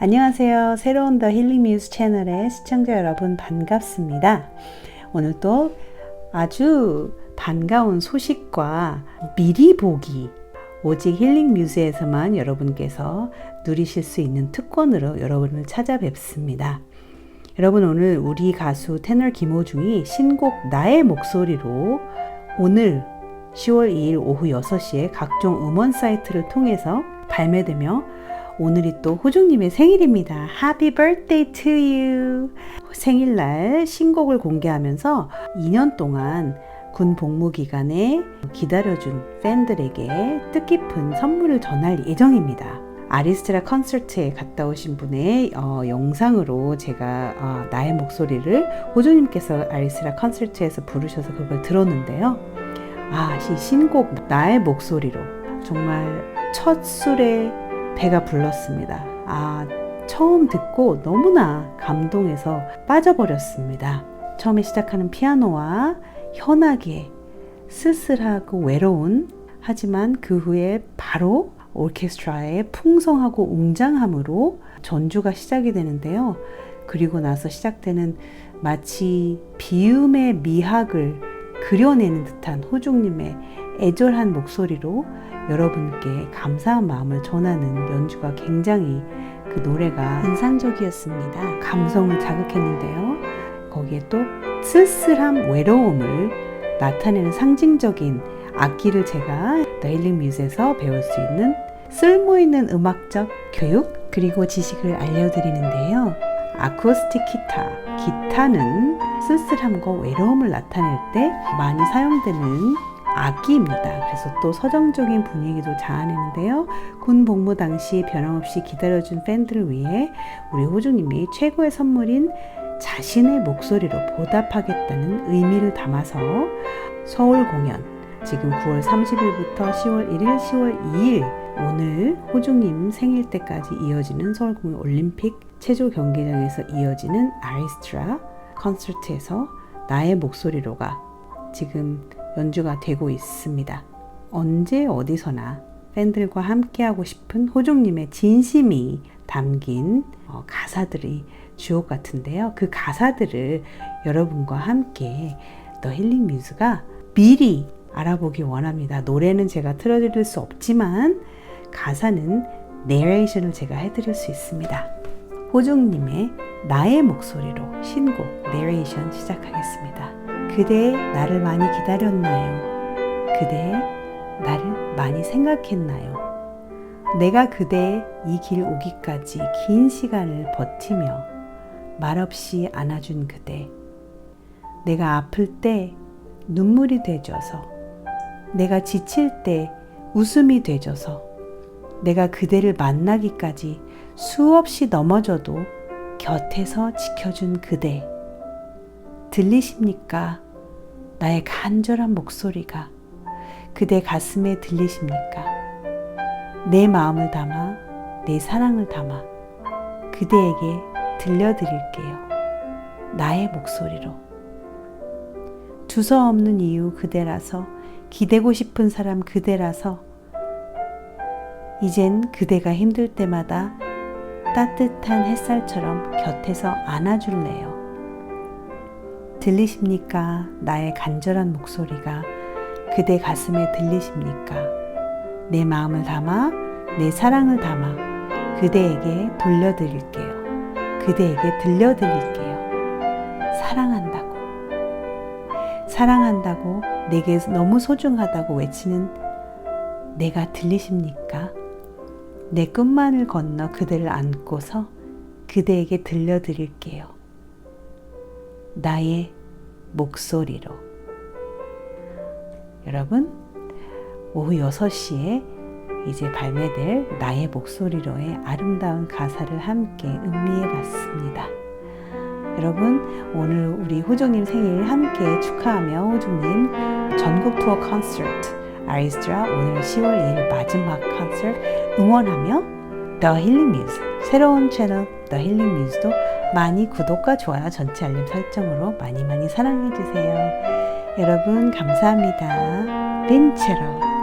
안녕하세요. 새로운 더 힐링 뮤즈 채널의 시청자 여러분 반갑습니다. 오늘 또 아주 반가운 소식과 미리 보기 오직 힐링 뮤즈에서만 여러분께서 누리실 수 있는 특권으로 여러분을 찾아뵙습니다. 여러분 오늘 우리 가수 테너 김호중이 신곡 나의 목소리로 오늘 10월 2일 오후 6시에 각종 음원 사이트를 통해서 발매되며 오늘이 또 호중님의 생일입니다. Happy birthday to you. 생일날 신곡을 공개하면서 2년 동안 군 복무 기간에 기다려준 팬들에게 뜻깊은 선물을 전할 예정입니다. 아리스트라 콘서트에 갔다 오신 분의 어, 영상으로 제가 어, 나의 목소리를 호주님께서 아리스트라 콘서트에서 부르셔서 그걸 들었는데요. 아, 이 신곡 나의 목소리로 정말 첫 술에 배가 불렀습니다. 아, 처음 듣고 너무나 감동해서 빠져버렸습니다. 처음에 시작하는 피아노와 현악의 쓸쓸하고 외로운 하지만 그 후에 바로 오케스트라의 풍성하고 웅장함으로 전주가 시작이 되는데요. 그리고 나서 시작되는 마치 비음의 미학을 그려내는 듯한 호중님의 애절한 목소리로 여러분께 감사한 마음을 전하는 연주가 굉장히 그 노래가 인상적이었습니다. 감성을 자극했는데요. 거기에 또 쓸쓸함, 외로움을 나타내는 상징적인 악기를 제가 더 힐링 뮤즈에서 배울 수 있는 쓸모있는 음악적 교육 그리고 지식을 알려드리는데요. 아쿠스틱 기타. 기타는 쓸쓸함과 외로움을 나타낼 때 많이 사용되는 악기입니다. 그래서 또 서정적인 분위기도 자아내는데요. 군 복무 당시 변함없이 기다려준 팬들을 위해 우리 호주님이 최고의 선물인 자신의 목소리로 보답하겠다는 의미를 담아서 서울 공연 지금 9월 30일부터 10월 1일, 10월 2일 오늘 호중님 생일 때까지 이어지는 서울공연 올림픽 체조 경기장에서 이어지는 아리스트라 콘서트에서 나의 목소리로가 지금 연주가 되고 있습니다. 언제 어디서나 팬들과 함께하고 싶은 호중님의 진심이 담긴 어, 가사들이 주옥 같은데요. 그 가사들을 여러분과 함께 더 힐링 뮤즈가 미리 알아보기 원합니다. 노래는 제가 틀어드릴 수 없지만 가사는 내레이션을 제가 해드릴 수 있습니다. 호중님의 나의 목소리로 신곡 내레이션 시작하겠습니다. 그대 나를 많이 기다렸나요? 그대 나를 많이 생각했나요? 내가 그대 이 길 오기까지 긴 시간을 버티며 말없이 안아준 그대. 내가 아플 때 눈물이 되줘서 내가 지칠 때 웃음이 되줘서 내가 그대를 만나기까지 수없이 넘어져도 곁에서 지켜준 그대. 들리십니까? 나의 간절한 목소리가 그대 가슴에 들리십니까? 내 마음을 담아 내 사랑을 담아 그대에게 들려드릴게요. 나의 목소리로. 두서없는 이유 그대라서 기대고 싶은 사람 그대라서 이젠 그대가 힘들 때마다 따뜻한 햇살처럼 곁에서 안아줄래요. 들리십니까? 나의 간절한 목소리가 그대 가슴에 들리십니까? 내 마음을 담아 내 사랑을 담아 그대에게 돌려드릴게요. 그대에게 들려드릴게요. 사랑한다고. 사랑한다고 내게 너무 소중하다고 외치는 내가 들리십니까? 내 끝만을 건너 그대를 안고서 그대에게 들려드릴게요. 나의 목소리로. 여러분, 오후 6시에 이제 발매될 나의 목소리로의 아름다운 가사를 함께 음미해 봤습니다. 여러분, 오늘 우리 호정님 생일 함께 축하하며 호정님 전국 투어 콘서트 아리스트라 오늘 10월 2일 마지막 콘서트 응원하며 더 힐링 뮤즈 새로운 채널 더 힐링 뮤즈도 많이 구독과 좋아요 전체 알림 설정으로 많이 많이 사랑해 주세요. 여러분 감사합니다. 빈체로